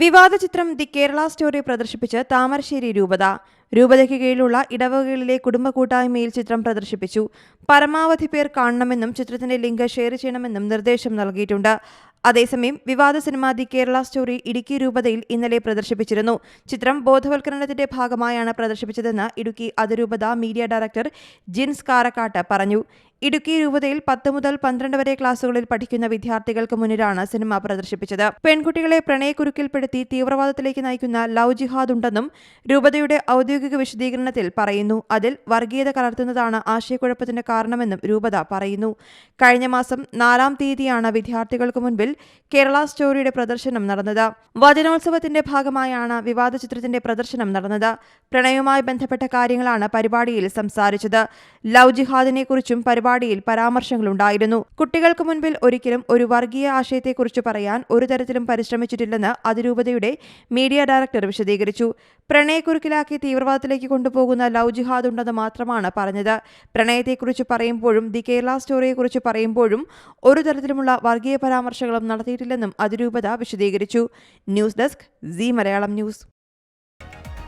വിവാദ ചിത്രം the Kerala story പ്രദർശിപ്പിച്ച് താമരശ്ശേരി രൂപത. രൂപതയ്ക്ക് കീഴിലുള്ള ഇടവകകളിലെ കുടുംബ കൂട്ടായ്മയിൽ ചിത്രം പ്രദർശിപ്പിച്ചു. പരമാവധി പേർ കാണണമെന്നും ചിത്രത്തിന്റെ ലിങ്ക് ഷെയർ ചെയ്യണമെന്നും നിർദ്ദേശം നൽകിയിട്ടുണ്ട്. അതേസമയം വിവാദ cinema the Kerala story Idukki രൂപതയിൽ ഇന്നലെ പ്രദർശിപ്പിച്ചിരുന്നു. ചിത്രം ബോധവൽക്കരണത്തിന്റെ ഭാഗമായാണ് പ്രദർശിപ്പിച്ചതെന്ന് ഇടുക്കി അതിരൂപത മീഡിയ ഡയറക്ടർ ജിൻസ് കാരക്കാട്ട് പറഞ്ഞു. ഇടുക്കി രൂപതയിൽ പത്ത് മുതൽ പന്ത്രണ്ട് വരെ ക്ലാസുകളിൽ പഠിക്കുന്ന വിദ്യാർത്ഥികൾക്ക് മുന്നിലാണ് സിനിമ പ്രദർശിപ്പിച്ചത്. പെൺകുട്ടികളെ പ്രണയക്കുരുക്കിൽപ്പെടുത്തി തീവ്രവാദത്തിലേക്ക് നയിക്കുന്ന ലവ് ജിഹാദ് ഉണ്ടെന്നും രൂപതയുടെ ഔദ്യോഗിക വിശദീകരണത്തിൽ പറയുന്നു. അതിൽ വർഗീയത കലർത്തുന്നതാണ് ആശയക്കുഴപ്പത്തിന് കാരണമെന്നും രൂപത പറയുന്നു. കഴിഞ്ഞ മാസം നാലാം തീയതിയാണ് വിദ്യാർത്ഥികൾക്ക് മുൻപിൽ കേരള സ്റ്റോറിയുടെ പ്രദർശനം നടന്നത്. വചനോത്സവത്തിന്റെ ഭാഗമായാണ് വിവാദ ചിത്രത്തിന്റെ പ്രദർശനം നടന്നത്. പ്രണയവുമായി ബന്ധപ്പെട്ട കാര്യങ്ങളാണ് പരിപാടിയിൽ സംസാരിച്ചത്. ലവ് ജിഹാദിനെ കുറിച്ചും പരിപാടിയിൽ പരാമർശങ്ങളുണ്ടായിരുന്നു. കുട്ടികൾക്ക് മുൻപിൽ ഒരിക്കലും ഒരു വർഗീയ ആശയത്തെക്കുറിച്ച് പറയാൻ ഒരു തരത്തിലും പരിശ്രമിച്ചിട്ടില്ലെന്ന് അതിരൂപതയുടെ മീഡിയ ഡയറക്ടർ വിശദീകരിച്ചു. പ്രണയക്കുരുക്കിലാക്കി തീവ്രവാദത്തിലേക്ക് കൊണ്ടുപോകുന്ന ലവ് ജിഹാദ് ഉണ്ടെന്ന് മാത്രമാണ് പറഞ്ഞത്. പ്രണയത്തെക്കുറിച്ച് പറയുമ്പോഴും ദി കേരള സ്റ്റോറിയെക്കുറിച്ച് പറയുമ്പോഴും ഒരു തരത്തിലുമുള്ള വർഗീയ പരാമർശങ്ങളും നടത്തിയിട്ടില്ലെന്നും അതിരൂപത വിശദീകരിച്ചു. News desk C Malayalam news.